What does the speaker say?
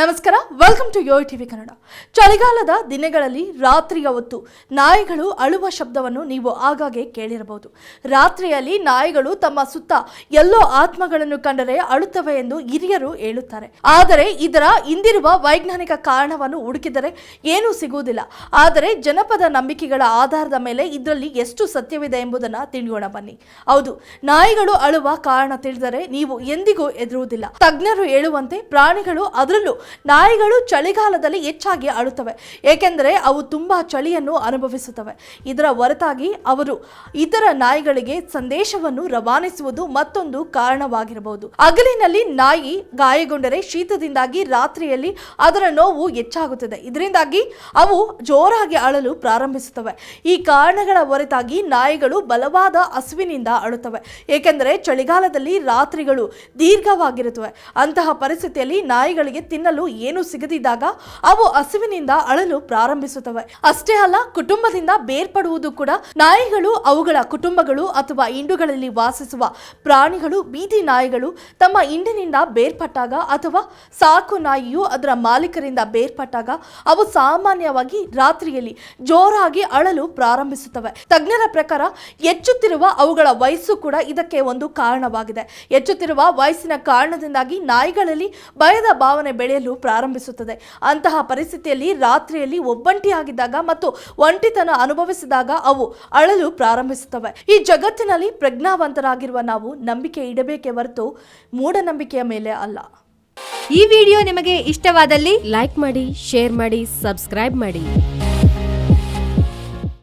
ನಮಸ್ಕಾರ welcome to yo TV Kannada ಚಳಿಗಾಲದ ದಿನಗಳಲ್ಲಿ ರಾತ್ರಿಯ ಹೊತ್ತು ನಾಯಿಗಳು ಅಳುವ ಶಬ್ದವನ್ನು ನೀವು ಆಗಾಗ್ಗೆ ಕೇಳಿರಬಹುದು. ರಾತ್ರಿಯಲ್ಲಿ ನಾಯಿಗಳು ತಮ್ಮ ಸುತ್ತ ಎಲ್ಲೋ ಆತ್ಮಗಳನ್ನು ಕಂಡರೆ ಅಳುತ್ತವೆ ಎಂದು ಹಿರಿಯರು ಹೇಳುತ್ತಾರೆ. ಆದರೆ ಇದರ ಹಿಂದಿರುವ ವೈಜ್ಞಾನಿಕ ಕಾರಣವನ್ನು ಹುಡುಕಿದರೆ ಏನೂ ಸಿಗುವುದಿಲ್ಲ. ಆದರೆ ಜನಪದ ನಂಬಿಕೆಗಳ ಆಧಾರದ ಮೇಲೆ ಇದರಲ್ಲಿ ಎಷ್ಟು ಸತ್ಯವಿದೆ ಎಂಬುದನ್ನು ತಿಳಿಯೋಣ ಬನ್ನಿ. ಹೌದು, ನಾಯಿಗಳು ಅಳುವ ಕಾರಣ ತಿಳಿದರೆ ನೀವು ಎಂದಿಗೂ ಎದುರುವುದಿಲ್ಲ ತಜ್ಞರು ಹೇಳುವಂತೆ ಪ್ರಾಣಿಗಳು ಅದರಲ್ಲೂ ನಾಯಿಗಳು ಚಳಿಗಾಲದಲ್ಲಿ ಹೆಚ್ಚಾಗಿ ಅಳುತ್ತವೆ ಏಕೆಂದರೆ ಅವು ತುಂಬ ಚಳಿಯನ್ನು ಅನುಭವಿಸುತ್ತವೆ. ಇದರ ಹೊರತಾಗಿ ಅವರು ಇತರ ನಾಯಿಗಳಿಗೆ ಸಂದೇಶವನ್ನು ರವಾನಿಸುವುದು ಮತ್ತೊಂದು ಕಾರಣವಾಗಿರಬಹುದು. ಹಗಲಿನಲ್ಲಿ ನಾಯಿ ಗಾಯಗೊಂಡರೆ ಶೀತದಿಂದಾಗಿ ರಾತ್ರಿಯಲ್ಲಿ ಅದರ ನೋವು ಹೆಚ್ಚಾಗುತ್ತದೆ. ಇದರಿಂದಾಗಿ ಅವು ಜೋರಾಗಿ ಅಳಲು ಪ್ರಾರಂಭಿಸುತ್ತವೆ. ಈ ಕಾರಣಗಳ ಹೊರತಾಗಿ ನಾಯಿಗಳು ಬಲವಾದ ಹಸುವಿನಿಂದ ಅಳುತ್ತವೆ. ಏಕೆಂದರೆ ಚಳಿಗಾಲದಲ್ಲಿ ರಾತ್ರಿಗಳು ದೀರ್ಘವಾಗಿರುತ್ತವೆ. ಅಂತಹ ಪರಿಸ್ಥಿತಿಯಲ್ಲಿ ನಾಯಿಗಳಿಗೆ ತಿನ್ನಲು ಏನು ಸಿಗದಿದ್ದಾಗ ಅವು ಹಸಿವಿನಿಂದ ಅಳಲು ಪ್ರಾರಂಭಿಸುತ್ತವೆ. ಅಷ್ಟೇ ಅಲ್ಲ, ಕುಟುಂಬದಿಂದ ಬೇರ್ಪಡುವುದು ಕೂಡ ನಾಯಿಗಳು, ಅವುಗಳ ಕುಟುಂಬಗಳು ಅಥವಾ ಹಿಂಡುಗಳಲ್ಲಿ ವಾಸಿಸುವ ಪ್ರಾಣಿಗಳು, ಬೀದಿ ನಾಯಿಗಳು ತಮ್ಮ ಹಿಂಡಿನಿಂದ ಬೇರ್ಪಟ್ಟಾಗ ಅಥವಾ ಸಾಕು ನಾಯಿಯು ಅದರ ಮಾಲೀಕರಿಂದ ಬೇರ್ಪಟ್ಟಾಗ ಅವು ಸಾಮಾನ್ಯವಾಗಿ ರಾತ್ರಿಯಲ್ಲಿ ಜೋರಾಗಿ ಅಳಲು ಪ್ರಾರಂಭಿಸುತ್ತವೆ. ತಜ್ಞರ ಪ್ರಕಾರ ಹೆಚ್ಚುತ್ತಿರುವ ಅವುಗಳ ವಯಸ್ಸು ಕೂಡ ಇದಕ್ಕೆ ಒಂದು ಕಾರಣವಾಗಿದೆ. ಹೆಚ್ಚುತ್ತಿರುವ ವಯಸ್ಸಿನ ಕಾರಣದಿಂದಾಗಿ ನಾಯಿಗಳಲ್ಲಿ ಭಯದ ಭಾವನೆ ಬೆಳೆಯಲು ಪ್ರಾರಂಭಿಸುತ್ತದೆ. ಅಂತಹ ಪರಿಸ್ಥಿತಿಯಲ್ಲಿ ರಾತ್ರಿಯಲ್ಲಿ ಒಬ್ಬಂಟಿಯಾಗಿದ್ದಾಗ ಮತ್ತು ಒಂಟಿತನ ಅನುಭವಿಸಿದಾಗ ಅವು ಅಳಲು ಪ್ರಾರಂಭಿಸುತ್ತವೆ. ಈ ಜಗತ್ತಿನಲ್ಲಿ ಪ್ರಜ್ಞಾವಂತರಾಗಿರುವ ನಾವು ನಂಬಿಕೆ ಇಡಬೇಕೆ ಹೊರತು ಮೂಢನಂಬಿಕೆಯ ಮೇಲೆ ಅಲ್ಲ. ಈ ವಿಡಿಯೋ ನಿಮಗೆ ಇಷ್ಟವಾದಲ್ಲಿ ಲೈಕ್ ಮಾಡಿ, ಶೇರ್ ಮಾಡಿ, ಸಬ್ಸ್ಕ್ರೈಬ್ ಮಾಡಿ.